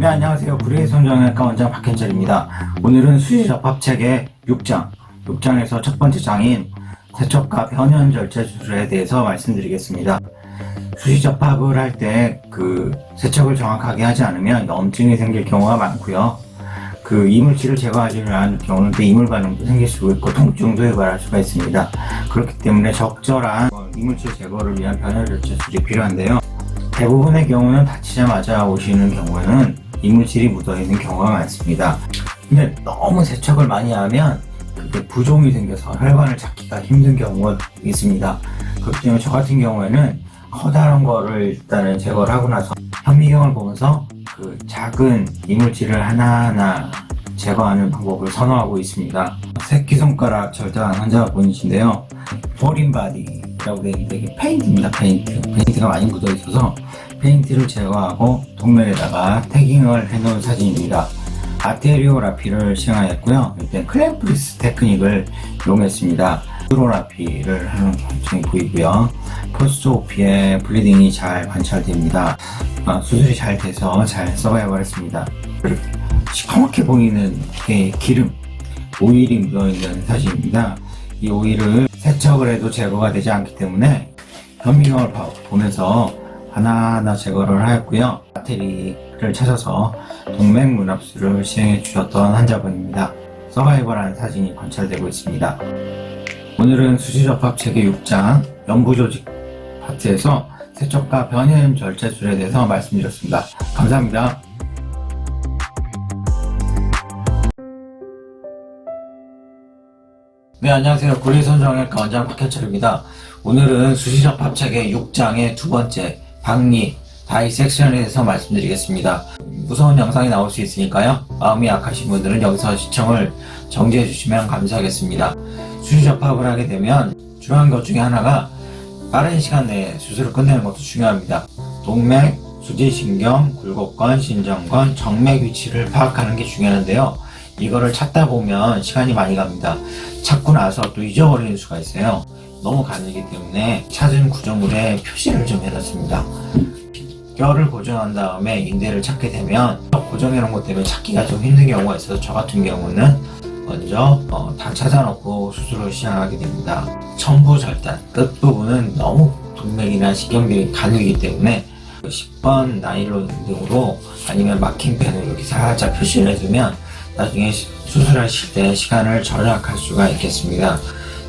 네, 안녕하세요. 구리의 손정외과 원장 박현철입니다. 오늘은 수시접합책의 6장, 6장에서 첫 번째 장인 세척과 변현 절제 수술에 대해서 말씀드리겠습니다. 수시접합을 할 때 그 세척을 정확하게 하지 않으면 염증이 생길 경우가 많고요. 그 이물질을 제거하지 않을 경우는 또 이물 반응도 생길 수 있고 통증도 유발할 수가 있습니다. 그렇기 때문에 적절한 이물질 제거를 위한 변현 절제 수술이 필요한데요. 대부분의 경우는 다치자마자 오시는 경우에는 이물질이 묻어있는 경우가 많습니다. 근데 너무 세척을 많이 하면 그게 부종이 생겨서 혈관을 찾기가 힘든 경우가 있습니다. 그렇기 때문에 저 같은 경우에는 커다란 거를 일단은 제거를 하고 나서 현미경을 보면서 그 작은 이물질을 하나하나 제거하는 방법을 선호하고 있습니다. 새끼손가락 절단 환자가 보이신데요. 포린바디 라고 되어 있는데 이게 페인트입니다. 페인트. 페인트가 많이 묻어 있어서 페인트를 제거하고 동맥에다가 태깅을 해놓은 사진입니다. 아테리오라피를 시행하였고요. 일단 클램프리스 테크닉을 이용했습니다. 프로라피를 하는 과정이 보이고요. 포스트오피에 블리딩이 잘 관찰됩니다. 아, 수술이 잘 돼서 잘 써봐야겠습니다. 이렇게 시커멓게 보이는 게 기름, 오일이 묻어있는 사진입니다. 이 오일을 세척을 해도 제거가 되지 않기 때문에 현미경을 봐- 보면서 하나하나 제거를 하였고요. 배터리를 찾아서 동맥 문합수를 시행해 주셨던 환자분입니다. 서바이벌한 사진이 관찰되고 있습니다. 오늘은 수시접합체계 6장 연부조직 파트에서 세척과 변염 절제술에 대해서 말씀드렸습니다. 감사합니다. 네, 안녕하세요. 구리손정외과 원장 박현철입니다. 오늘은 수시접합체계 6장의 두 번째 박리 다이섹션에 대해서 말씀드리겠습니다. 무서운 영상이 나올 수 있으니까요. 마음이 약하신 분들은 여기서 시청을 정지해 주시면 감사하겠습니다. 수시접합을 하게 되면 중요한 것 중에 하나가 빠른 시간 내에 수술을 끝내는 것도 중요합니다. 동맥, 수지신경, 굴곡건, 신정건, 정맥 위치를 파악하는 게 중요한데요. 이거를 찾다 보면 시간이 많이 갑니다. 찾고 나서 또 잊어버리는 수가 있어요. 너무 가늘기 때문에 찾은 구조물에 표시를 좀 해놨습니다. 뼈를 고정한 다음에 인대를 찾게 되면 뼈 고정해 놓은 것 때문에 찾기가 좀 힘든 경우가 있어서 저 같은 경우는 먼저 어, 다 찾아놓고 수술을 시작하게 됩니다. 첨부 절단 끝부분은 너무 동맥이나 신경들이 가늘기 때문에 10번 나일론 등으로 아니면 마킹펜으로 이렇게 살짝 표시를 해주면 나중에 시- 수술하실 때 시간을 절약할 수가 있겠습니다.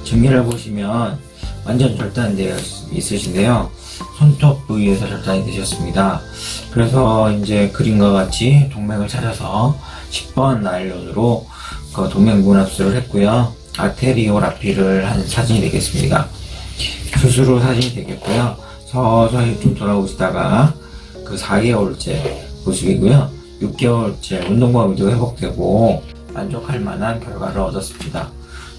증기를 보시면 완전 절단되어 있으신데요. 손톱 부위에서 절단이 되셨습니다. 그래서 이제 그림과 같이 동맥을 찾아서 10번 나일론으로 그 동맥 문합수를 했고요. 아테리오라피를 한 사진이 되겠습니다. 수술 후 사진이 되겠고요. 서서히 좀 돌아오시다가 그 4개월째 모습이고요. 6개월째 운동광위도 회복되고 만족할 만한 결과를 얻었습니다.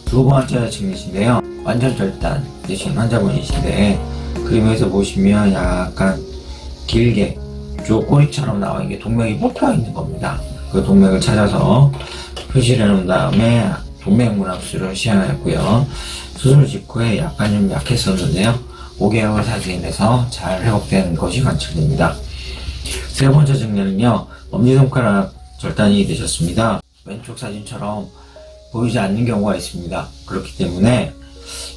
두 번째 증이신데요. 완전 절단 되신 환자분이신데 그림에서 보시면 약간 길게 쭉 꼬리처럼 나와 이게 동맥이 뽑혀 있는 겁니다. 그 동맥을 찾아서 표시를 해놓은 다음에 동맥 문합수를 시행하였고요. 수술 직후에 약간 좀 약했었는데요. 5개월 사진에서 잘 회복되는 것이 관찰됩니다. 세 번째 증례는요, 엄지손가락 절단이 되셨습니다. 왼쪽 사진처럼 보이지 않는 경우가 있습니다. 그렇기 때문에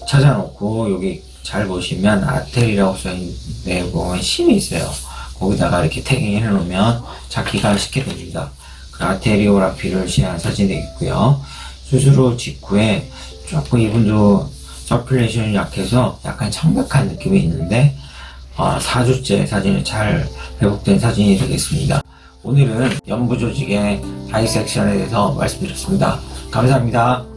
찾아놓고 여기 잘 보시면 아텔이라고 써있는데 보면 심이 있어요. 거기다가 이렇게 태깅 해놓으면 찾기가 쉽게 됩니다. 그 아테리오라피를 시한 사진이 되겠고요. 수술 후 직후에 조금 이분도 서큘레이션이 약해서 약간 창백한 느낌이 있는데 어, 4주째 사진이 잘 회복된 사진이 되겠습니다. 오늘은 연부 조직의 다이섹션에 대해서 말씀드렸습니다. 감사합니다.